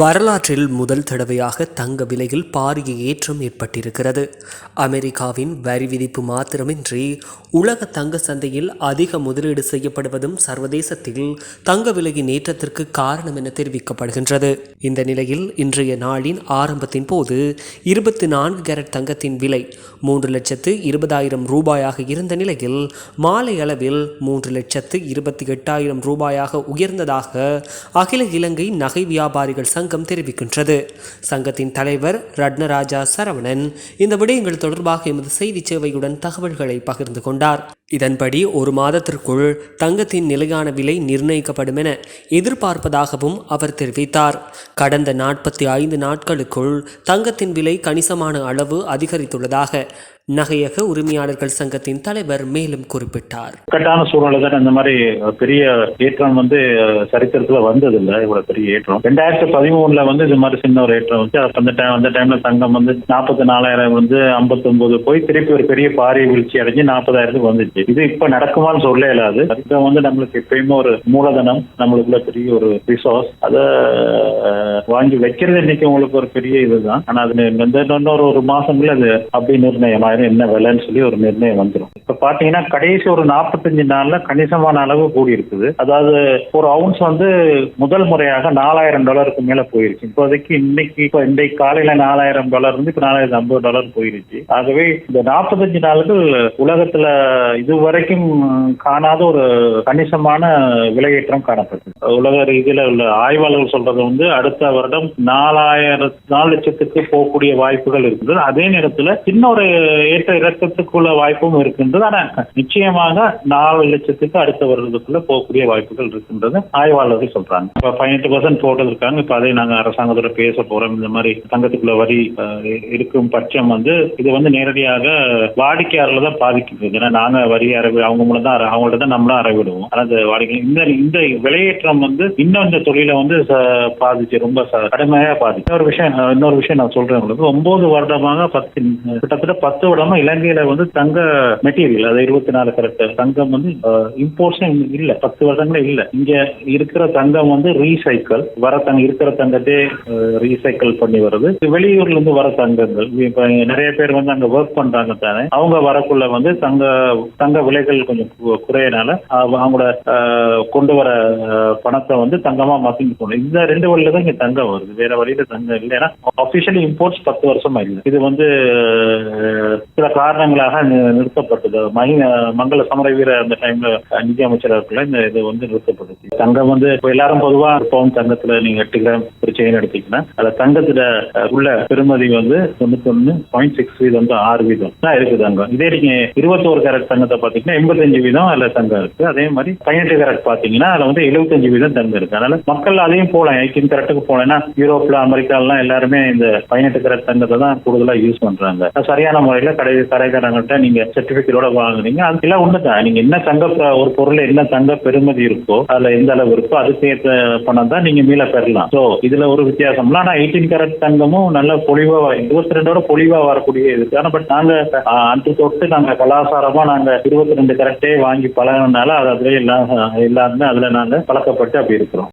வரலாற்றில் முதல் தடவையாக தங்க விலையில் பாரிய ஏற்றம் ஏற்பட்டிருக்கிறது. அமெரிக்காவின் வரி விதிப்பு மாத்திரமின்றி உலக தங்க சந்தையில் அதிக முதலீடு செய்யப்படுவதும் சர்வதேசத்தில் தங்க விலையின் ஏற்றத்திற்கு காரணம் என தெரிவிக்கப்படுகின்றது. இந்த நிலையில் இன்றைய நாளின் ஆரம்பத்தின் போது இருபத்தி நான்கு கேரட் தங்கத்தின் விலை மூன்று லட்சத்து இருபதாயிரம் ரூபாயாக இருந்த நிலையில் மாலை அளவில் மூன்று லட்சத்து இருபத்தி எட்டாயிரம் ரூபாயாக உயர்ந்ததாக அகில இலங்கை நகை வியாபாரிகள் சங்கம் தெரிவிக்கின்றது. சங்கத்தின் தலைவர் ரட்னராஜா சரவணன் இந்த விடயங்கள் தொடர்பாக எமது செய்தி சேவையுடன் தகவல்களை பகிர்ந்து கொண்டார். இதன்படி ஒரு மாதத்திற்குள் தங்கத்தின் நிலையான விலை நிர்ணயிக்கப்படும் என எதிர்பார்ப்பதாகவும் அவர் தெரிவித்தார். கடந்த நாற்பத்தி ஐந்து நாட்களுக்குள் தங்கத்தின் விலை கணிசமான அளவு அதிகரித்துள்ளதாக நகையக உரிமையாளர்கள் சங்கத்தின் தலைவர் மேலும் குறிப்பிட்டார். இக்கட்டான சூழ்நிலை தான் இந்த மாதிரி பெரிய ஏற்றம் வந்து சரித்திரத்துல வந்தது இல்ல இவ்வளவு பெரிய ஏற்றம். ரெண்டாயிரத்தி பதிமூணுல வந்து இது மாதிரி சின்ன ஒரு ஏற்றம் வந்து அந்த டைம் அந்த டைம்ல தங்கம் வந்து நாற்பத்தி நாலாயிரம் வந்து ஐம்பத்தி ஒன்பது போய் திருப்பி ஒரு பெரிய பாரிய வீழ்ச்சி அடைஞ்சு நாற்பதாயிரத்துக்கு வந்துச்சு. இது இப்ப நடக்குமான்னு சொல்ல இயலாது. இது வந்து நம்மளுக்கு எப்பயுமே ஒரு மூலதனம் நம்மளுக்குள்ள பெரிய ஒரு ரிசோர்ஸ் அதை வாங்கி வைக்கிறது இன்னைக்கு உங்களுக்கு ஒரு பெரிய இதுதான். ஆனா அது இன்னொரு ஒரு மாசங்கள்ல அது அப்படி நிர்ணயம் ஆயிரம் என்ன விலைன்னு சொல்லி ஒரு நிர்ணயம் வந்துடும் இப்ப பாத்தீங்கன்னா கடைசி ஒரு நாற்பத்தஞ்சு நாள்ல கணிசமான அளவு கூடி இருக்குது அதாவது ஒரு அவுன்ஸ் வந்து முதல் முறையாக நாலாயிரம் டாலருக்கு மேல போயிருச்சு. இப்போதைக்கு இன்னைக்கு இப்போ இன்றைக்கு காலையில நாலாயிரம் டாலர் இருந்து இப்ப நாலாயிரத்தி ஐம்பது டாலர் போயிருச்சு. ஆகவே இந்த நாற்பத்தஞ்சு நாளுக்கு உலகத்துல இதுவரைக்கும் காணாத ஒரு கணிசமான விலையேற்றம் காணப்பட்டது. உலக ரீதியில உள்ள ஆய்வாளர்கள் சொல்றது வந்து அடுத்த வருடம் நாலாயிரம் நாலு லட்சத்துக்கு போகக்கூடிய வாய்ப்புகள் இருக்குது. அதே நேரத்துல சின்ன ஒரு ஏற்ற இறக்கத்துக்குள்ள வாய்ப்பும் இருக்கின்றது ஆனா நிச்சயமாக நாலு லட்சத்துக்கு அடுத்த வருடத்துக்குள்ள போகக்கூடிய வாய்ப்புகள் இருக்கின்றது. ஆய்வாளர்கள் சொல்றாங்க. இப்ப பதினெட்டு பர்சன்ட் போட்டதற்காங்க இப்ப அதை நாங்க அரசாங்கத்தோட பேச போறோம். இந்த மாதிரி தங்கத்துக்குள்ள வரி இருக்கும் பட்சம் வந்து இது வந்து நேரடியாக வாடிக்கையாளர்கள் தான் பாதிக்குது. ஏன்னா நாங்க வரி அறவி அவங்க மூலம் தான் அவங்கள்ட்ட தான் நம்மளும் அறவிடுவோம். ஆனா இந்த வாடிக்கை இந்த இந்த விலையேற்றம் வந்து இன்னும் இந்த தொழிலை வந்து ச- பாதிச்சு ரொம்ப ச- கடுமையா பாதிச்சு. இன்னொரு விஷயம் இன்னொரு விஷயம் நான் சொல்றேன் உங்களுக்கு. ஒன்பது வருடமாக பத்து கிட்டத்தட்ட பத்து வருடமா இலங்கையில வந்து தங்க மெட்டீரியல் அது இருபத்தி நாலு கரெக்ட் தங்கம் வந்து இம்போர்ட்ஸும் இல்ல. பத்து வருஷங்களே இல்ல. இங்க இருக்கிற தங்கம் வந்து ரீசைக்கிள் வர தங்க இருக்கிற தங்கத்தை ரீசைக்கிள் பண்ணி வருது. வெளியூர்ல இருந்து வர தங்கங்கள். இப்ப நிறைய பேர் வந்து அங்க ஒர்க் பண்றாங்க தானே. அவங்க வரக்குள்ள வந்து தங்க தங்க விலைகள் கொஞ்சம் குறையனால அவங்களோட கொண்டு வர பணத்தை வந்து தங்கமா மாத்திட்டு போகணும். இந்த ரெண்டு வழியில தான் இங்க தங்கம் வருது. வேற வழியில தங்கம் இல்லை. ஏன்னா அபிஷியலி இம்போர்ட்ஸ் பத்து வருஷமா இல்லை. இது வந்து சில காரணங்களாக நிறுத்தப்பட்டது. மகி மங்கள சமர வீர அந்த டைம்ல நிதி அமைச்சராக இருக்கல இந்த இது வந்து நிறுத்தப்படுது தங்கம் வந்து இப்போ எல்லாரும் பொதுவா பவுன் தங்கத்துல நீங்க எட்டு கிராம் ஒரு செயின் எடுத்தீங்கன்னா அதுல தங்கத்துல உள்ள பெருமதி வந்து தொண்ணூத்தி ஒன்னு பாயிண்ட் சிக்ஸ் வீதம் தான் ஆறு வீதம் தான் இருக்கு தங்கம். இதே நீங்க இருபத்தோரு கேரட் தங்கத்தை பாத்தீங்கன்னா எண்பத்தஞ்சு வீதம் அதுல தங்கம் இருக்கு. அதே மாதிரி பதினெட்டு கேரட் பாத்தீங்கன்னா அதுல வந்து எழுபத்தஞ்சு வீதம் தங்கம் இருக்கு. அதனால மக்கள் அதையும் போலாம். எயிட்டீன் கேரட்டுக்கு போனா யூரோப்ல அமெரிக்காலாம் எல்லாருமே இந்த பதினெட்டு கேரட் தங்கத்தை தான் கூடுதலா யூஸ் பண்றாங்க. அது சரியான முறையில கடை கடைக்காரங்கள்ட்ட நீங்க சர்டிபிகேட்டோட வாங்குறீங்க அதுக்கெல்லாம் ஒண்ணுதான் நீங்க என்ன தங்க ஒரு பொருள் என்ன தங்க பெறுமதி இருக்கோ அதுல எந்த அளவு இருக்கோ அதுக்கு ஏற்ற பணம் தான் நீங்க மீள பெறலாம். சோ இதுல ஒரு வித்தியாசம்லாம் ஆனா எயிட்டீன் கேரட் தங்கமும் நல்ல பொலிவா இருபத்தி ரெண்டோட பொலிவா வரக்கூடிய இருக்கு ஆனா பட் நாங்க ஆஹ், அன்று தொட்டு நாங்க கலாச்சாரமா நாங்க இருபத்தி ரெண்டு கரெக்டே வாங்கி பழகினால அது அதுல எல்லாம் எல்லாருமே அதுல நாங்க பழக்கப்பட்டு அப்படி இருக்கிறோம்.